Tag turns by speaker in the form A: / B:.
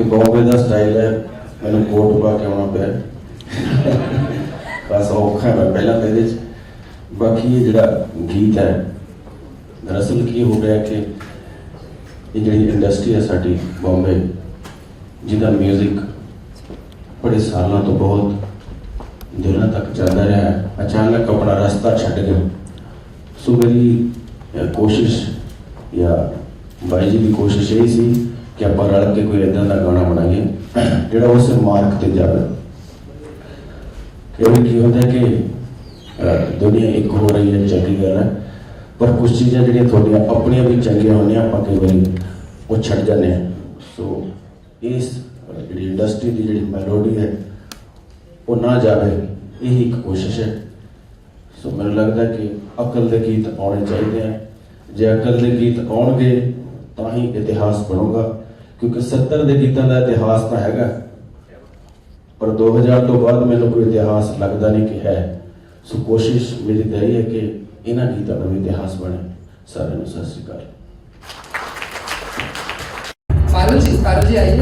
A: ਇਹ ਬੰਬੇ ਦਾ ਸਟਾਈਲ ਹੈ ਮੈਨੂੰ ਕੋਟ ਪਾ ਕੇ ਆਉਣਾ ਪਿਆ। ਬਸ ਔਖਾ ਹੈ ਮੈਂ ਪਹਿਲਾਂ ਤਾਂ ਇਹਦੇ ਚ। ਬਾਕੀ ਇਹ ਜਿਹੜਾ ਗੀਤ ਹੈ ਦਰਅਸਲ ਕੀ ਹੋ ਰਿਹਾ ਕਿ ਇਹ ਜਿਹੜੀ ਇੰਡਸਟਰੀ ਹੈ ਸਾਡੀ ਬੰਬੇ ਜਿਹਦਾ 뮤직 ਬੜੇ ਸਾਲਾਂ ਤੋਂ ਬਹੁਤ ਦਿਨਾਂ ਤੱਕ ਚੱਲਦਾ ਰਿਹਾ ਹੈ, ਅਚਾਨਕ ਆਪਣਾ ਰਸਤਾ ਛੱਡ ਗਿਆ। ਸੋ ਮੇਰੀ ਕੋਸ਼ਿਸ਼ ਜਾਂ ਬਾਈ ਜੀ ਦੀ ਕੋਸ਼ਿਸ਼ ਇਹ ਸੀ ਕਿ ਆਪਾਂ ਰਲ ਕੇ ਕੋਈ ਇਦਾਂ ਦਾ ਗਾਣਾ ਬਣਾਈਏ, ਜਿਹੜਾ ਉਸ ਮਾਰਕ ਤੇ ਜਾਵੇ। ਕਿਉਂਕਿ ਕੀ ਹੁੰਦਾ ਕਿ ਦੁਨੀਆ ਇੱਕ ਹੋ ਰਹੀ ਹੈ, ਚੰਗੀ ਗੱਲ ਹੈ, ਪਰ ਕੁਝ ਚੀਜ਼ਾਂ ਜਿਹੜੀਆਂ ਤੁਹਾਡੀਆਂ ਆਪਣੀਆਂ ਵੀ ਚੰਗੀਆਂ ਹੁੰਦੀਆਂ, ਆਪਾਂ ਕਈ ਵਾਰੀ ਉਹ ਛੱਡ ਜਾਂਦੇ ਹਾਂ। ਸੋ ਇਸ ਜਿਹੜੀ ਇੰਡਸਟਰੀ ਦੀ ਜਿਹੜੀ ਮੈਲੋਡੀ ਹੈ, ਉਹ ਨਾ ਜਾਵੇ, ਇਹ ਇੱਕ ਕੋਸ਼ਿਸ਼ ਹੈ। ਸੋ ਮੈਨੂੰ ਲੱਗਦਾ ਕਿ ਅਕਲ ਦੇ ਗੀਤ ਆਉਣੇ ਚਾਹੀਦੇ ਆ। ਜੇ ਅਕਲ ਦੇ ਗੀਤ ਆਉਣਗੇ ਤਾਂ ਹੀ ਇਤਿਹਾਸ ਬਣੂਗਾ, ਕਿਉਂਕਿ 70 ਦੇ ਗੀਤਾਂ ਦਾ ਇਤਿਹਾਸ ਤਾਂ ਹੈਗਾ। ਪਰ 2000 ਤੋਂ ਬਾਅਦ ਮੈਨੂੰ ਕੋਈ ਇਤਿਹਾਸ ਲੱਗਦਾ ਨਹੀਂ ਕਿ ਹੈ। ਸੋ ਕੋਸ਼ਿਸ਼ ਮੇਰੀ ਤਾਂ ਇਹ ਹੈ ਕਿ ਇਹਨਾਂ ਗੀਤਾਂ ਦਾ ਵੀ ਇਤਿਹਾਸ ਬਣੇ। ਸਾਰਿਆਂ ਨੂੰ ਸਤਿ ਸ਼੍ਰੀ ਅਕਾਲ।
B: ਪਾਰਲ ਜੀ ਪਾਰਲ ਜੀ ਆਈਏ